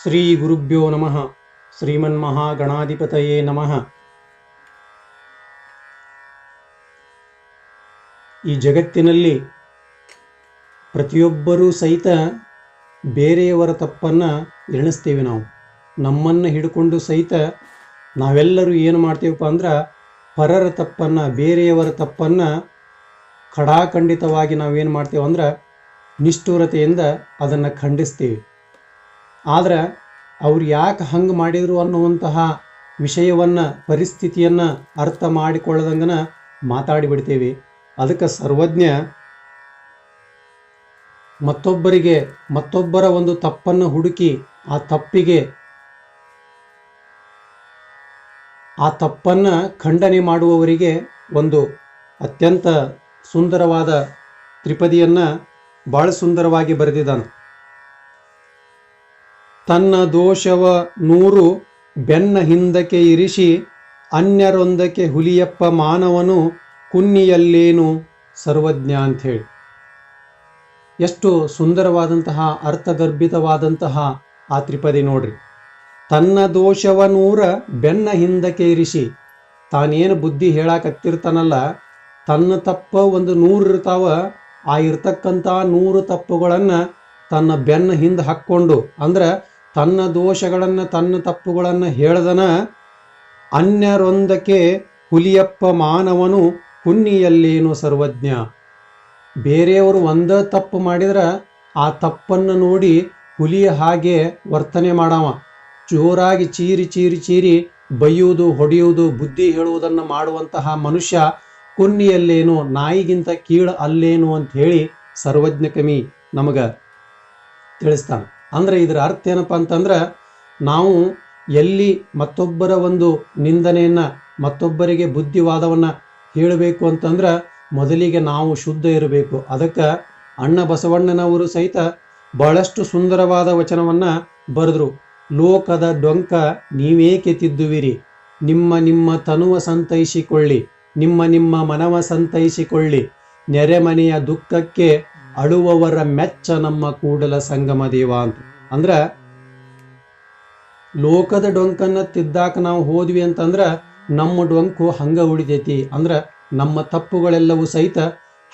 ಶ್ರೀ ಗುರುಭ್ಯೋ ನಮಃ ಶ್ರೀಮನ್ಮಹಾಗಣಾಧಿಪತಯೇ ನಮಃ ಈ ಜಗತ್ತಿನಲ್ಲಿ ಪ್ರತಿಯೊಬ್ಬರೂ ಸಹಿತ ಬೇರೆಯವರ ತಪ್ಪನ್ನು ಎಣಿಸ್ತೀವಿ ನಾವು. ನಮ್ಮನ್ನು ಹಿಡ್ಕೊಂಡು ಸಹಿತ ನಾವೆಲ್ಲರೂ ಏನು ಮಾಡ್ತೇವಪ್ಪ ಅಂದ್ರೆ ಪರರ ತಪ್ಪನ್ನು, ಬೇರೆಯವರ ತಪ್ಪನ್ನು ಖಡಾಖಂಡಿತವಾಗಿ ನಾವೇನು ಮಾಡ್ತೇವೆ ಅಂದ್ರೆ ನಿಷ್ಠುರತೆಯಿಂದ ಅದನ್ನು ಖಂಡಿಸ್ತೀವಿ. ಆದ್ರೆ ಅವ್ರು ಯಾಕೆ ಹಂಗೆ ಮಾಡಿದರು ಅನ್ನುವಂತಹ ವಿಷಯವನ್ನು, ಪರಿಸ್ಥಿತಿಯನ್ನು ಅರ್ಥ ಮಾಡಿಕೊಳ್ಳದಂಗನ ಮಾತಾಡಿಬಿಡ್ತೀವಿ. ಅದಕ್ಕೆ ಸರ್ವಜ್ಞ ಮತ್ತೊಬ್ಬರಿಗೆ ಮತ್ತೊಬ್ಬರ ಒಂದು ತಪ್ಪನ್ನು ಹುಡುಕಿ ಆ ತಪ್ಪಿಗೆ ಆ ತಪ್ಪನ್ನು ಖಂಡನೆ ಮಾಡುವವರಿಗೆ ಒಂದು ಅತ್ಯಂತ ಸುಂದರವಾದ ತ್ರಿಪದಿಯನ್ನು ಭಾಳ ಸುಂದರವಾಗಿ ಬರೆದಿದ್ದಾನೆ. ತನ್ನ ದೋಷವ ನೂರು ಬೆನ್ನ ಹಿಂದಕ್ಕೆ ಇರಿಸಿ ಅನ್ಯರೊಂದಕ್ಕೆ ಹುಲಿಯಪ್ಪ ಮಾನವನು ಕುನ್ನಿಯಲ್ಲೇನು ಸರ್ವಜ್ಞ ಅಂಥೇಳಿ ಎಷ್ಟು ಸುಂದರವಾದಂತಹ, ಅರ್ಥಗರ್ಭಿತವಾದಂತಹ ಆ ತ್ರಿಪದಿ ನೋಡ್ರಿ. ತನ್ನ ದೋಷವ ನೂರ ಬೆನ್ನ ಹಿಂದಕ್ಕೆ ಇರಿಸಿ ತಾನೇನು ಬುದ್ಧಿ ಹೇಳಾಕತ್ತಿರ್ತಾನಲ್ಲ, ತನ್ನ ತಪ್ಪ ಒಂದು ನೂರು ಇರ್ತಾವ, ಆ ಇರ್ತಕ್ಕಂಥ ನೂರು ತಪ್ಪುಗಳನ್ನು ತನ್ನ ಬೆನ್ನ ಹಿಂದೆ ಹಾಕ್ಕೊಂಡು, ಅಂದ್ರೆ ತನ್ನ ದೋಷಗಳನ್ನು, ತನ್ನ ತಪ್ಪುಗಳನ್ನು ಹೇಳ್ದನ ಅನ್ಯರೊಂದಕ್ಕೆ ಹುಲಿಯಪ್ಪ ಮಾನವನು ಕುನ್ನಿಯಲ್ಲೇನು ಸರ್ವಜ್ಞ. ಬೇರೆಯವರು ಒಂದ ತಪ್ಪು ಮಾಡಿದ್ರೆ ಆ ತಪ್ಪನ್ನು ನೋಡಿ ಹುಲಿಯ ಹಾಗೆ ವರ್ತನೆ ಮಾಡವ. ಜೋರಾಗಿ ಚೀರಿ ಚೀರಿ ಚೀರಿ ಬೈಯುವುದು ಹೊಡೆಯುವುದು ಬುದ್ಧಿ ಹೇಳುವುದನ್ನು ಮಾಡುವಂತಹ ಮನುಷ್ಯ ಕುನ್ನಿಯಲ್ಲೇನು, ನಾಯಿಗಿಂತ ಕೀಳು ಅಲ್ಲೇನು ಅಂತ ಹೇಳಿ ಸರ್ವಜ್ಞ ಕಮಿ ನಮಗ ತಿಳಿಸ್ತಾನೆ. ಅಂದ್ರೆ ಇದರ ಅರ್ಥ ಏನಪ್ಪ ಅಂತಂದ್ರೆ ನಾವು ಎಲ್ಲಿ ಮತ್ತೊಬ್ಬರ ಒಂದು ನಿಂದನೆಯನ್ನ, ಮತ್ತೊಬ್ಬರಿಗೆ ಬುದ್ಧಿವಾದವನ್ನ ಹೇಳಬೇಕು ಅಂತಂದ್ರೆ ಮೊದಲಿಗೆ ನಾವು ಶುದ್ಧ ಇರಬೇಕು. ಅದಕ್ಕೆ ಅಣ್ಣ ಬಸವಣ್ಣನವರು ಸಹಿತ ಬಹಳಷ್ಟು ಸುಂದರವಾದ ವಚನವನ್ನ ಬರೆದ್ರು. ಲೋಕದ ಡೊಂಕ ನೀವೇ ಕೆತ್ತಿದ್ದುವಿರಿ ನಿಮ್ಮ ನಿಮ್ಮ ತನುವ ಸಂತೈಸಿಕೊಳ್ಳಿ. ನಿಮ್ಮ ನಿಮ್ಮ ಮನವ ಸಂತೈಸಿಕೊಳ್ಳಿ. ನೆರೆಮನೆಯ ದುಃಖಕ್ಕೆ ಅಳುವವರ ಮೆಚ್ಚ ನಮ್ಮ ಕೂಡಲ ಸಂಗಮ ದೇವ ಅಂತ. ಅಂದ್ರ, ಲೋಕದ ಡೊಂಕನ್ನ ತಿದ್ದಾಕ ನಾವು ಹೋದ್ವಿ ಅಂತಂದ್ರ, ನಮ್ಮ ಡೊಂಕು ಹಂಗ ಉಳಿತೈತಿ. ಅಂದ್ರ, ನಮ್ಮ ತಪ್ಪುಗಳೆಲ್ಲವೂ ಸಹಿತ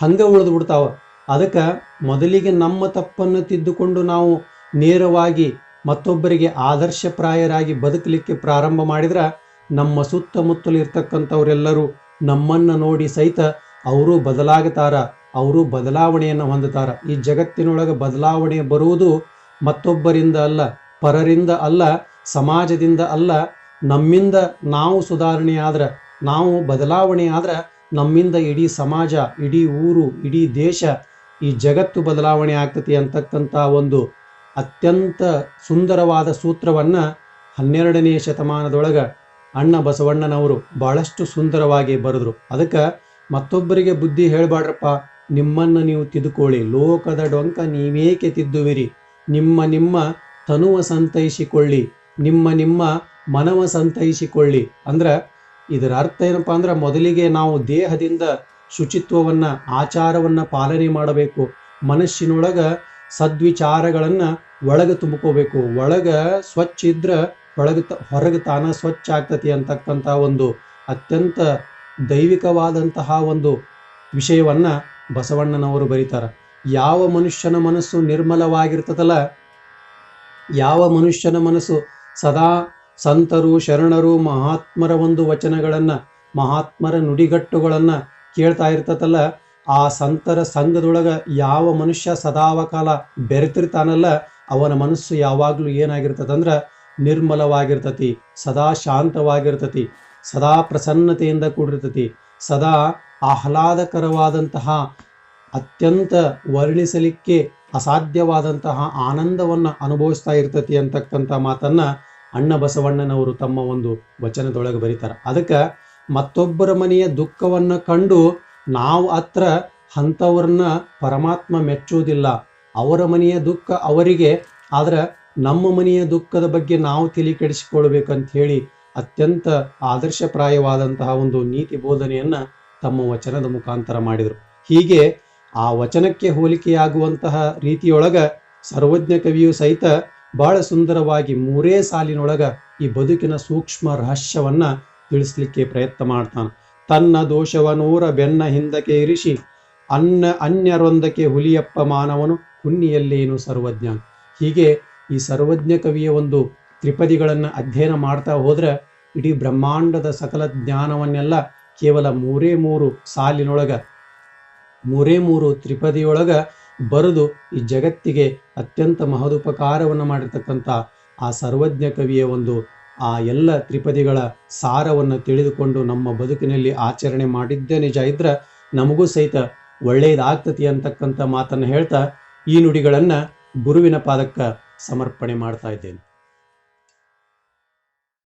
ಹಂಗ ಉಳಿದು ಬಿಡ್ತಾವ. ಅದಕ್ಕೆ ಮೊದಲಿಗೆ ನಮ್ಮ ತಪ್ಪನ್ನು ತಿದ್ದುಕೊಂಡು ನಾವು ನೇರವಾಗಿ ಮತ್ತೊಬ್ಬರಿಗೆ ಆದರ್ಶಪ್ರಾಯರಾಗಿ ಬದುಕಲಿಕ್ಕೆ ಪ್ರಾರಂಭ ಮಾಡಿದ್ರೆ, ನಮ್ಮ ಸುತ್ತಮುತ್ತಲು ಇರ್ತಕ್ಕಂಥವರೆಲ್ಲರೂ ನಮ್ಮನ್ನು ನೋಡಿ ಸಹಿತ ಅವರು ಬದಲಾಗುತ್ತಾರ ಅವರು ಬದಲಾವಣೆಯನ್ನು ಹೊಂದುತ್ತಾರ. ಈ ಜಗತ್ತಿನೊಳಗೆ ಬದಲಾವಣೆ ಬರುವುದು ಮತ್ತೊಬ್ಬರಿಂದ ಅಲ್ಲ, ಪರರಿಂದ ಅಲ್ಲ, ಸಮಾಜದಿಂದ ಅಲ್ಲ. ನಮ್ಮಿಂದ ನಾವು ಸುಧಾರಣೆ ಆದ್ರೆ, ನಾವು ಬದಲಾವಣೆ ಆದ್ರೆ ನಮ್ಮಿಂದ ಇಡೀ ಸಮಾಜ, ಇಡೀ ಊರು, ಇಡೀ ದೇಶ ಈ ಜಗತ್ತು ಬದಲಾವಣೆ ಆಗ್ತತಿ ಅಂತಕ್ಕಂಥ ಒಂದು ಅತ್ಯಂತ ಸುಂದರವಾದ ಸೂತ್ರವನ್ನ ಹನ್ನೆರಡನೇ ಶತಮಾನದೊಳಗೆ ಅಣ್ಣ ಬಸವಣ್ಣನವರು ಬಹಳಷ್ಟು ಸುಂದರವಾಗಿ ಬರೆದ್ರು. ಅದಕ್ಕೆ ಮತ್ತೊಬ್ಬರಿಗೆ ಬುದ್ಧಿ ಹೇಳ್ಬಾಡ್ರಪ್ಪ ನಿಮ್ಮನ್ನು ನೀವು ತಿದ್ದುಕೊಳ್ಳಿ ಲೋಕದ ಡೊಂಕ ನೀವೇಕೆ ತಿದ್ದುವಿರಿ? ನಿಮ್ಮ ನಿಮ್ಮ ತನುವ ಸಂತೈಸಿಕೊಳ್ಳಿ. ನಿಮ್ಮ ನಿಮ್ಮ ಮನವ ಸಂತೈಸಿಕೊಳ್ಳಿ. ಅಂದ್ರೆ ಇದರ ಅರ್ಥ ಏನಪ್ಪ ಅಂದ್ರೆ ಮೊದಲಿಗೆ ನಾವು ದೇಹದಿಂದ ಶುಚಿತ್ವವನ್ನ, ಆಚಾರವನ್ನ ಪಾಲನೆ ಮಾಡಬೇಕು. ಮನಸ್ಸಿನೊಳಗ ಸದ್ವಿಚಾರಗಳನ್ನ ಒಳಗೆ ತುಂಬ್ಕೋಬೇಕು. ಒಳಗೆ ಸ್ವಚ್ಛ ಇದ್ರ ಒಳಗ ಹೊರಗೆ ತಾನ ಸ್ವಚ್ಛ ಆಗ್ತತಿ ಅಂತಕ್ಕಂಥ ಒಂದು ಅತ್ಯಂತ ದೈವಿಕವಾದಂತಹ ಒಂದು ವಿಷಯವನ್ನ ಬಸವಣ್ಣನವರು ಬರೀತಾರ. ಯಾವ ಮನುಷ್ಯನ ಮನಸ್ಸು ನಿರ್ಮಲವಾಗಿರ್ತದಲ್ಲ, ಯಾವ ಮನುಷ್ಯನ ಮನಸ್ಸು ಸದಾ ಸಂತರು, ಶರಣರು, ಮಹಾತ್ಮರ ಒಂದು ವಚನಗಳನ್ನು, ಮಹಾತ್ಮರ ನುಡಿಗಟ್ಟುಗಳನ್ನು ಕೇಳ್ತಾ ಇರ್ತದಲ್ಲ, ಆ ಸಂತರ ಸಂಘದೊಳಗ ಯಾವ ಮನುಷ್ಯ ಸದಾವಕಾಲ ಬೆರೆತಿರ್ತಾನಲ್ಲ, ಅವನ ಮನಸ್ಸು ಯಾವಾಗಲೂ ಏನಾಗಿರ್ತದಂದ್ರ ನಿರ್ಮಲವಾಗಿರ್ತತಿ, ಸದಾ ಶಾಂತವಾಗಿರ್ತತಿ, ಸದಾ ಪ್ರಸನ್ನತೆಯಿಂದ ಕೂಡಿರ್ತತಿ, ಸದಾ ಆಹ್ಲಾದಕರವಾದಂತಹ, ಅತ್ಯಂತ ವರ್ಣಿಸಲಿಕ್ಕೆ ಅಸಾಧ್ಯವಾದಂತಹ ಆನಂದವನ್ನು ಅನುಭವಿಸ್ತಾ ಇರ್ತತಿ ಅಂತಕ್ಕಂಥ ಮಾತನ್ನ ಅಣ್ಣ ಬಸವಣ್ಣನವರು ತಮ್ಮ ಒಂದು ವಚನದೊಳಗೆ ಬರೀತಾರೆ. ಅದಕ್ಕೆ ಮತ್ತೊಬ್ಬರ ಮನೆಯ ದುಃಖವನ್ನು ಕಂಡು ನಾವು ಹತ್ರ ಅಂಥವ್ರನ್ನ ಪರಮಾತ್ಮ ಮೆಚ್ಚುವುದಿಲ್ಲ. ಅವರ ಮನೆಯ ದುಃಖ ಅವರಿಗೆ, ಆದ್ರೆ ನಮ್ಮ ಮನೆಯ ದುಃಖದ ಬಗ್ಗೆ ನಾವು ತಿಳಿ ಕೆಡಿಸಿಕೊಳ್ಬೇಕಂತ ಹೇಳಿ ಅತ್ಯಂತ ಆದರ್ಶಪ್ರಾಯವಾದಂತಹ ಒಂದು ನೀತಿ ಬೋಧನೆಯನ್ನ ತಮ್ಮ ವಚನದ ಮುಖಾಂತರ ಮಾಡಿದರು. ಹೀಗೆ ಆ ವಚನಕ್ಕೆ ಹೋಲಿಕೆಯಾಗುವಂತಹ ರೀತಿಯೊಳಗ ಸರ್ವಜ್ಞ ಕವಿಯು ಸಹಿತ ಬಹಳ ಸುಂದರವಾಗಿ ಮೂರೇ ಸಾಲಿನೊಳಗ ಈ ಬದುಕಿನ ಸೂಕ್ಷ್ಮ ರಹಸ್ಯವನ್ನ ತಿಳಿಸ್ಲಿಕ್ಕೆ ಪ್ರಯತ್ನ ಮಾಡ್ತಾನೆ. ತನ್ನ ದೋಷವನೂರ ಬೆನ್ನ ಹಿಂದಕ್ಕೆ ಇರಿಸಿ ಅನ್ನ ಅನ್ಯರೊಂದಕ್ಕೆ ಹುಲಿಯಪ್ಪ ಮಾನವನು ಹುಣ್ಣಿಯಲ್ಲೇನು ಸರ್ವಜ್ಞ. ಹೀಗೆ ಈ ಸರ್ವಜ್ಞ ಕವಿಯ ಒಂದು ತ್ರಿಪದಿಗಳನ್ನು ಅಧ್ಯಯನ ಮಾಡ್ತಾ ಹೋದ್ರೆ ಇಡೀ ಬ್ರಹ್ಮಾಂಡದ ಸಕಲ ಜ್ಞಾನವನ್ನೆಲ್ಲ ಕೇವಲ ಮೂರೇ ಮೂರು ಸಾಲಿನೊಳಗ, ಮೂರೇ ಮೂರು ತ್ರಿಪದಿಯೊಳಗ ಬರೆದು ಈ ಜಗತ್ತಿಗೆ ಅತ್ಯಂತ ಮಹದುಪಕಾರವನ್ನು ಮಾಡಿರ್ತಕ್ಕಂಥ ಆ ಸರ್ವಜ್ಞ ಕವಿಯ ಒಂದು ಆ ಎಲ್ಲ ತ್ರಿಪದಿಗಳ ಸಾರವನ್ನು ತಿಳಿದುಕೊಂಡು ನಮ್ಮ ಬದುಕಿನಲ್ಲಿ ಆಚರಣೆ ಮಾಡಿದ್ದೇ ನಿಜ ಇದ್ರೆ ನಮಗೂ ಸಹಿತ ಒಳ್ಳೆಯದಾಗ್ತತಿ ಅಂತಕ್ಕಂಥ ಮಾತನ್ನು ಹೇಳ್ತಾ ಈ ನುಡಿಗಳನ್ನು ಗುರುವಿನ ಪಾದಕ್ಕೆ ಸಮರ್ಪಣೆ ಮಾಡ್ತಾ ಇದ್ದೇನೆ.